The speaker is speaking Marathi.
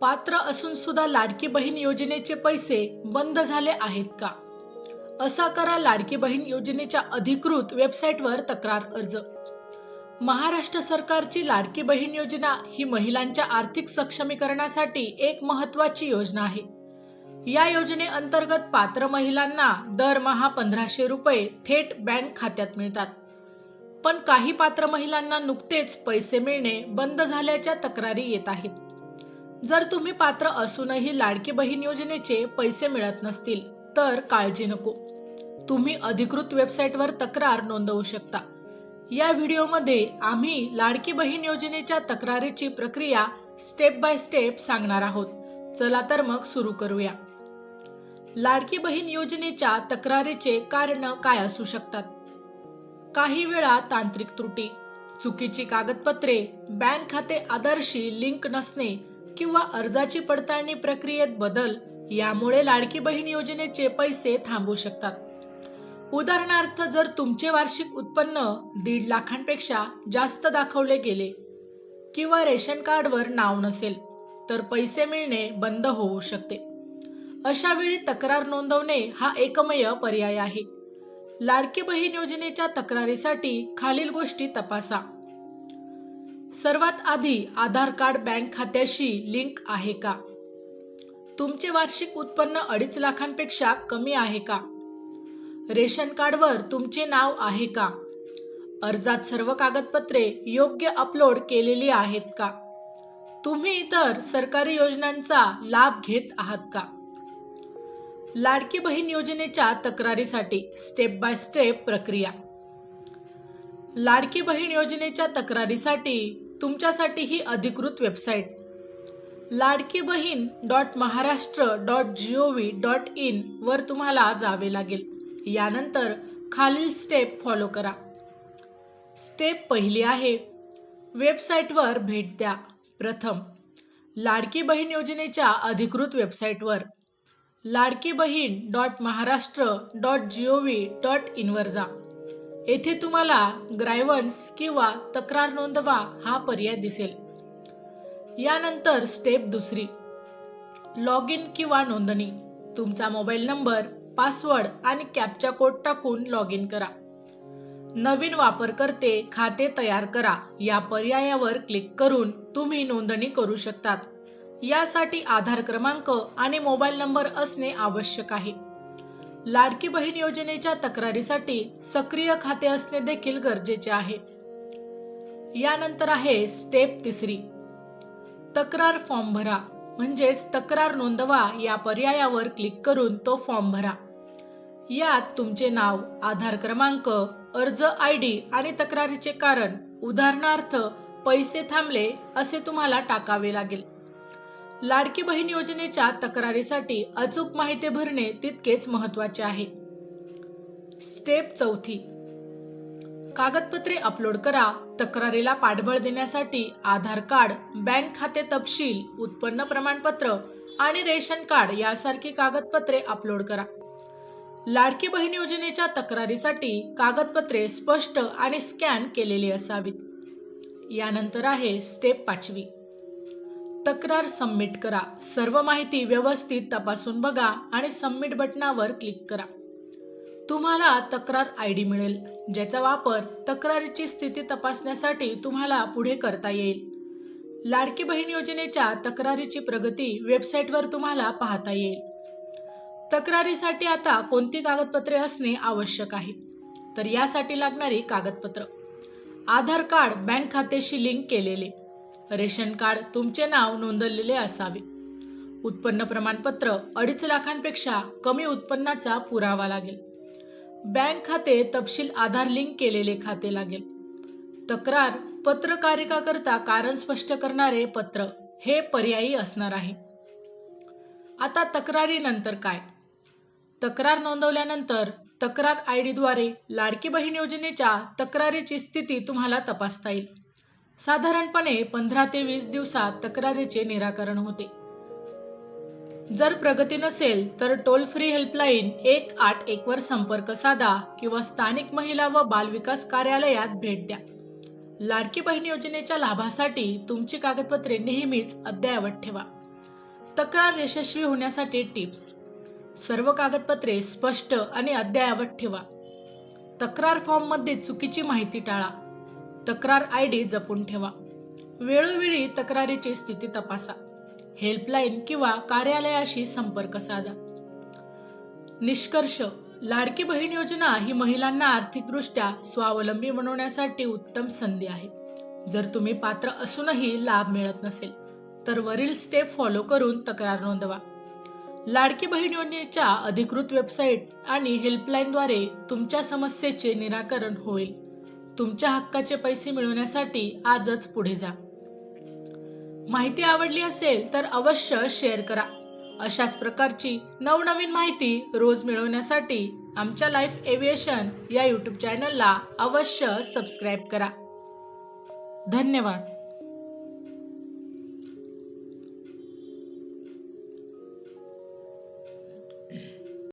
पात्र असून सुद्धा लाडकी बहीण योजनेचे पैसे बंद झाले आहेत का? असा करा लाडकी बहीण योजनेच्या अधिकृत वेबसाईटवर तक्रार अर्ज. महाराष्ट्र सरकारची लाडकी बहीण योजना ही महिलांच्या आर्थिक सक्षमीकरणासाठी एक महत्वाची योजना आहे. या योजनेअंतर्गत पात्र महिलांना दरमहा पंधराशे रुपये थेट बँक खात्यात मिळतात. पण काही पात्र महिलांना नुकतेच पैसे मिळणे बंद झाल्याच्या तक्रारी येत आहेत. जर तुम्ही पात्र असूनही लाडकी बहीण योजनेचे पैसे मिळत नसतील तर काळजी नको. तुम्ही अधिकृत वेबसाईटवर तक्रार नोंदवू शकता. या व्हिडिओमध्ये आम्ही लाडकी बहीण योजनेच्या तक्रारीची प्रक्रिया स्टेप बाय स्टेप सांगणार आहोत. चला तर मग सुरू करूया. लाडकी बहीण योजनेच्या तक्रारीचे कारण काय असू शकतात? काही वेळा तांत्रिक त्रुटी चुकीची कागदपत्रे बँक खाते आधारशी लिंक नसणे किंवा अर्जाची पडताळणी प्रक्रियेत बदल यामुळे लाडकी बहीण योजनेचे पैसे थांबू शकतात. उदाहरणार्थ जर तुमचे वार्षिक उत्पन्न दीड लाखांपेक्षा जास्त दाखवले गेले किंवा रेशन कार्डवर नाव नसेल तर पैसे मिळणे बंद होऊ शकते. अशा वेळी तक्रार नोंदवणे हा एकमेव पर्याय आहे. लाडकी बहीण योजनेच्या तक्रारीसाठी खालील गोष्टी तपासा. सर्वात आधी आधार कार्ड बँक खात्याशी लिंक आहे का? तुमचे वार्षिक उत्पन्न अडीच लाखांपेक्षा कमी आहे का? रेशन कार्डवर तुमचे नाव आहे का? अर्जात सर्व कागदपत्रे योग्य अपलोड केलेली आहेत का? तुम्ही इतर सरकारी योजनांचा लाभ घेत आहात का? लाडकी बहीण योजनेच्या तक्रारीसाठी स्टेप बाय स्टेप प्रक्रिया. लाडकी बहीण योजनेच्या तक्रारीसाठी तुमच्यासाठी ही अधिकृत website. Ladki Bahin dot Maharashtra dot G O V dot in वर तुम्हाला जावे लागेल. यानंतर खालील स्टेप फॉलो करा. स्टेप पहिली आहे वेबसाईटवर भेट द्या. प्रथम लाडकी बहीण योजनेच्या अधिकृत वेबसाईटवर. Ladki Bahin dot Maharashtra dot G O V dot इनवर जा. येथे तुम्हाला ग्रायव्हन्स किंवा तक्रार नोंदवा हा पर्याय दिसेल. यानंतर स्टेप दुसरी. लॉग इन किंवा नोंदणी. तुमचा मोबाईल नंबर पासवर्ड आणि कॅपचा कोड टाकून लॉग इन करा. नवीन वापरकर्ते खाते तयार करा. या पर्यायावर क्लिक करून तुम्ही नोंदणी करू शकतात. यासाठी आधार क्रमांक आणि मोबाईल नंबर असणे आवश्यक आहे. लाडकी बहीण योजनेच्या तक्रारीसाठी सक्रिय खाते असणे देखील गरजेचे आहे. यानंतर आहे स्टेप तिसरी. तक्रार फॉर्म भरा. म्हणजेच तक्रार नोंदवा या पर्यायावर क्लिक करून तो फॉर्म भरा. यात तुमचे नाव आधार क्रमांक अर्ज आय डी आणि तक्रारीचे कारण उदाहरणार्थ पैसे थांबले असे तुम्हाला टाकावे लागेल. लाडकी बहीण योजनेच्या तक्रारीसाठी अचूक माहिती भरणे तितकेच महत्त्वाचे आहे. स्टेप चौथी. कागदपत्रे अपलोड करा तक्रारीला पाठबळ देण्यासाठी आधार कार्ड बँक खाते तपशील उत्पन्न प्रमाणपत्र आणि रेशन कार्ड यासारखी कागदपत्रे अपलोड करा. लाडकी बहीण योजनेच्या तक्रारीसाठी कागदपत्रे स्पष्ट आणि स्कॅन केलेली असावीत. यानंतर आहे स्टेप पाचवी. तक्रार सबमिट करा. सर्व माहिती व्यवस्थित तपासून बघा आणि सबमिट बटनावर क्लिक करा. तुम्हाला तक्रार आय डी मिळेल ज्याचा वापर तक्रारीची स्थिती तपासण्यासाठी तुम्हाला पुढे करता येईल. लाडकी बहीण योजनेच्या तक्रारीची प्रगती वेबसाईटवर तुम्हाला पाहता येईल. तक्रारीसाठी आता कोणती कागदपत्रे असणे आवश्यक आहे? तर यासाठी लागणारी कागदपत्र. आधार कार्ड बँक खात्याशी लिंक केलेले. रेशन कार्ड तुमचे नाव नोंदवलेले असावे. उत्पन्न प्रमाणपत्र अडीच लाखांपेक्षा कमी उत्पन्नाचा पुरावा लागेल. बँक खाते तपशील आधार लिंक केलेले खाते लागेल. तक्रार पत्रकारिकाकरता कारण स्पष्ट करणारे पत्र हे पर्यायी असणार आहे. आता तक्रारीनंतर काय? तक्रार नोंदवल्यानंतर तक्रार आय डीद्वारे लाडकी बहीण योजनेच्या तक्रारीची स्थिती तुम्हाला तपासता येईल. साधारणपणे पंधरा ते वीस दिवसात तक्रारीचे निराकरण होते. जर प्रगती नसेल तर टोल फ्री हेल्पलाईन एक आठ एक वर संपर्क साधा किंवा स्थानिक महिला व बालविकास कार्यालयात भेट द्या. लाडकी बहीण योजनेच्या लाभासाठी तुमची कागदपत्रे नेहमीच अद्ययावत ठेवा. तक्रार यशस्वी होण्यासाठी टिप्स. सर्व कागदपत्रे स्पष्ट आणि अद्ययावत ठेवा. तक्रार फॉर्ममध्ये चुकीची माहिती टाळा. तक्रार आय डी जपून ठेवा. वेळोवेळी तक्रारीची स्थिती तपासा. हेल्पलाईन किंवा कार्यालयाशी संपर्क साधा. निष्कर्ष लाडकी बहीण योजना ही महिलांना आर्थिकदृष्ट्या स्वावलंबी बनवण्यासाठी उत्तम संधी आहे. जर तुम्ही पात्र असूनही लाभ मिळत नसेल तर वरील स्टेप फॉलो करून तक्रार नोंदवा. लाडकी बहीण योजनेच्या अधिकृत वेबसाईट आणि हेल्पलाईनद्वारे तुमच्या समस्येचे निराकरण होईल. तुमच्या हक्काचे पैसे मिळवण्यासाठी आजच पुढे जा. माहिती आवडली असेल तर अवश्य शेअर करा. अशाच प्रकारची नवनवीन माहिती रोज मिळवण्यासाठी आमच्या लाईफ एव्हिएशन या यूट्यूब चॅनलला अवश्य सबस्क्राईब करा. धन्यवाद.